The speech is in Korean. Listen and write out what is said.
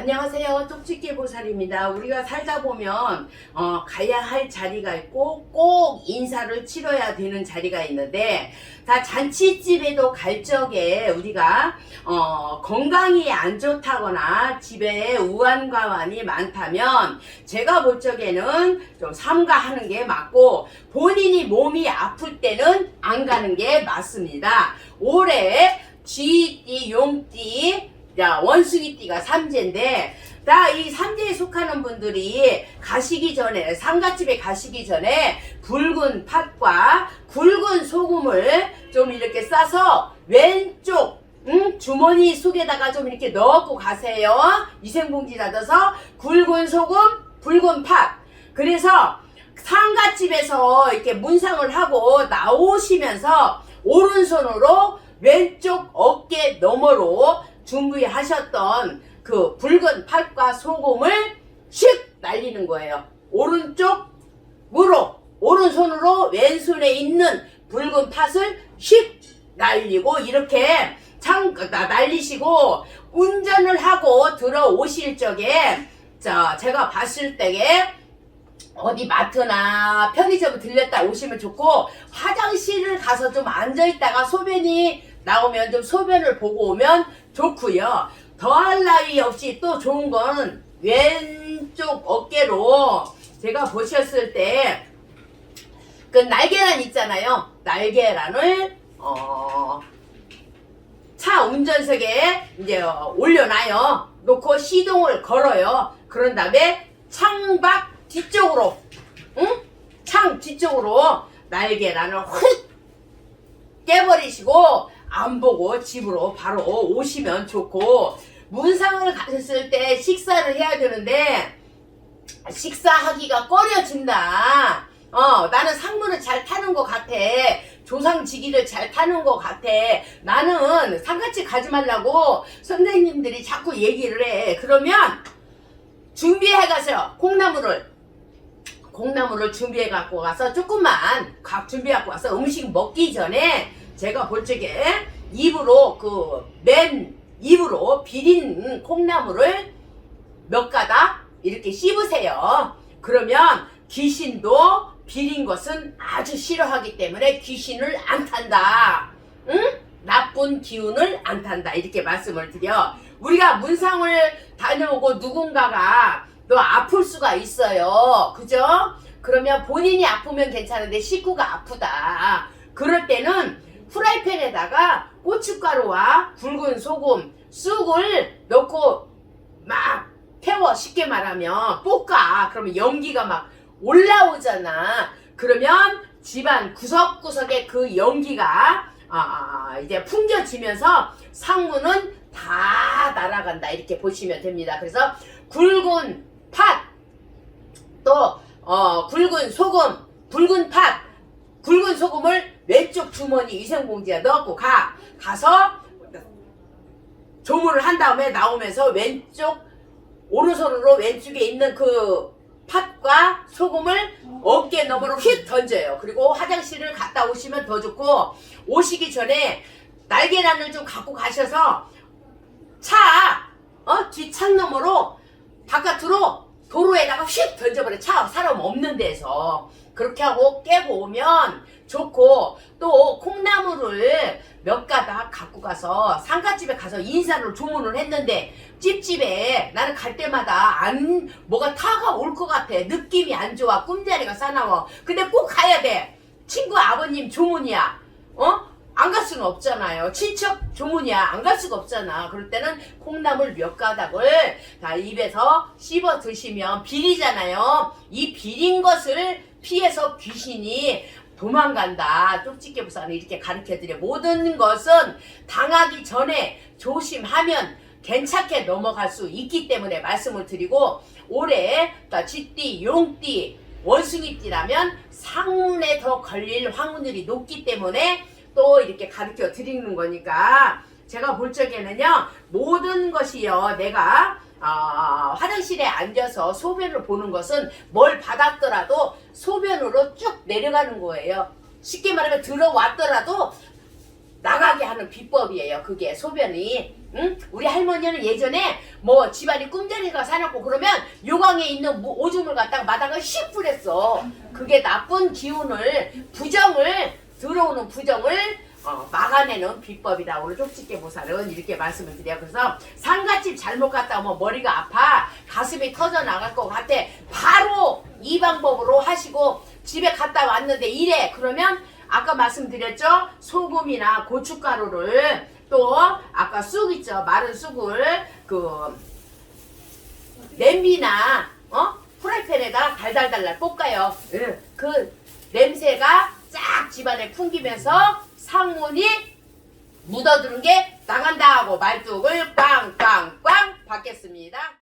안녕하세요. 쪽집게 보살입니다. 우리가 살다 보면 어, 가야 할 자리가 있고 꼭 인사를 치러야 되는 자리가 있는데 다 잔치집에도 갈 적에 우리가 어, 건강이 안 좋다거나 집에 우한과환이 많다면 제가 볼 적에는 좀 삼가하는 게 맞고 본인이 몸이 아플 때는 안 가는 게 맞습니다. 올해 쥐띠, 용띠, 자, 원숭이띠가 삼재인데, 다이 삼재에 속하는 분들이 가시기 전에, 상가집에 가시기 전에 붉은 팥과 굵은 소금을 좀 이렇게 싸서 왼쪽, 응? 주머니 속에다가 좀 이렇게 넣고 가세요. 위생봉지 닫아서 굵은 소금, 붉은 팥. 그래서 상가집에서 이렇게 문상을 하고 나오시면서 오른손으로 왼쪽 어깨 너머로 준비하셨던 그 붉은 팥과 소금을 슉 날리는 거예요. 오른쪽으로 오른손으로 왼손에 있는 붉은 팥을 슉 날리고 이렇게 창 나- 날리시고 운전을 하고 들어오실 적에 자 제가 봤을 때에 어디 마트나 편의점 들렸다 오시면 좋고 화장실을 가서 좀 앉아 있다가 소변이 나오면 좀 소변을 보고 오면 좋고요. 더할 나위 없이 또 좋은 건 왼쪽 어깨로 제가 보셨을 때 그 날계란 있잖아요. 날계란을 어, 차 운전석에 이제 올려놔요. 놓고 시동을 걸어요. 그런 다음에 창밖 뒤쪽으로, 응? 창 뒤쪽으로 날계란을 훅 깨버리시고 안 보고 집으로 바로 오시면 좋고 문상을 가셨을 때 식사를 해야 되는데 식사하기가 꺼려진다. 어, 나는 상문을 잘 타는 것 같아. 조상지기를 잘 타는 것 같아. 나는 상가집 가지 말라고 선생님들이 자꾸 얘기를 해. 그러면 준비해 가세요. 콩나물을. 콩나물을 준비해 갖고 가서 조금만 각 준비해 갖고 와서 음식 먹기 전에 제가 볼 적에 입으로 그 맨 입으로 비린 콩나물을 몇 가닥 이렇게 씹으세요. 그러면 귀신도 비린 것은 아주 싫어하기 때문에 귀신을 안 탄다. 응? 나쁜 기운을 안 탄다. 이렇게 말씀을 드려. 우리가 문상을 다녀오고 누군가가 또 아플 수가 있어요. 그죠? 그러면 본인이 아프면 괜찮은데 식구가 아프다. 그럴 때는 프라이팬에다가 고춧가루와 굵은 소금, 쑥을 넣고 막 태워 쉽게 말하면 볶아. 그러면 연기가 막 올라오잖아. 그러면 집안 구석구석에 그 연기가 아, 이제 풍겨지면서 상문은 다 날아간다. 이렇게 보시면 됩니다. 그래서 굵은 팥, 또 어, 굵은 소금, 굵은 팥, 굵은 소금을 왼쪽 주머니 위생봉지에 넣고 가. 가서 조물을 한 다음에 나오면서 왼쪽 오른손으로 왼쪽에 있는 그 팥과 소금을 어깨 너머로 휙 던져요. 그리고 화장실을 갔다 오시면 더 좋고 오시기 전에 날계란을 좀 갖고 가셔서 차, 어? 뒷창 너머로 바깥으로 도로에다가 휙 던져버려. 차, 사람 없는 데서. 그렇게 하고 깨고 오면 좋고 또 콩나물을 몇 가닥 갖고 가서 상가집에 가서 인사를 주문을 했는데 찝찝해 나는 갈 때마다 안 뭐가 타가 올 것 같아. 느낌이 안 좋아. 꿈자리가 싸나워. 근데 꼭 가야 돼. 친구 아버님 조문이야. 어? 안 갈 수는 없잖아요. 친척 조문이야. 안 갈 수가 없잖아. 그럴 때는 콩나물 몇 가닥을 다 입에서 씹어 드시면 비리잖아요. 이 비린 것을 피해서 귀신이 도망간다. 쪽집게 부사는 이렇게 가르쳐드려. 모든 것은 당하기 전에 조심하면 괜찮게 넘어갈 수 있기 때문에 말씀을 드리고 올해 쥐띠, 용띠, 원숭이띠라면 상문에 더 걸릴 확률이 높기 때문에 또 이렇게 가르쳐 드리는 거니까 제가 볼 적에는요 모든 것이요 내가 아, 화장실에 앉아서 소변을 보는 것은 뭘 받았더라도 소변으로 쭉 내려가는 거예요. 쉽게 말하면 들어왔더라도 나가게 하는 비법이에요. 그게 소변이. 응? 우리 할머니는 예전에 뭐 집안이 꿈자리가 사놨고 그러면 요강에 있는 무- 오줌을 갖다가 마당을 씩 뿌렸어. 그게 나쁜 기운을 부정을 들어오는 부정을 어, 막아내는 비법이다. 오늘 쪽집게 보살은 이렇게 말씀을 드려요. 그래서 상가집 잘못 갔다 오면 머리가 아파 가슴이 터져 나갈 것 같아. 바로 이 방법으로 하시고 집에 갔다 왔는데 이래 그러면 아까 말씀드렸죠 소금이나 고춧가루를 또 아까 쑥 있죠 마른 쑥을 그 냄비나 어 프라이팬에다 달달달달 볶아요. 그 냄새가 쫙 집안에 풍기면서 상문이 묻어두는 게 나간다 하고 말뚝을 꽝꽝꽝 박겠습니다.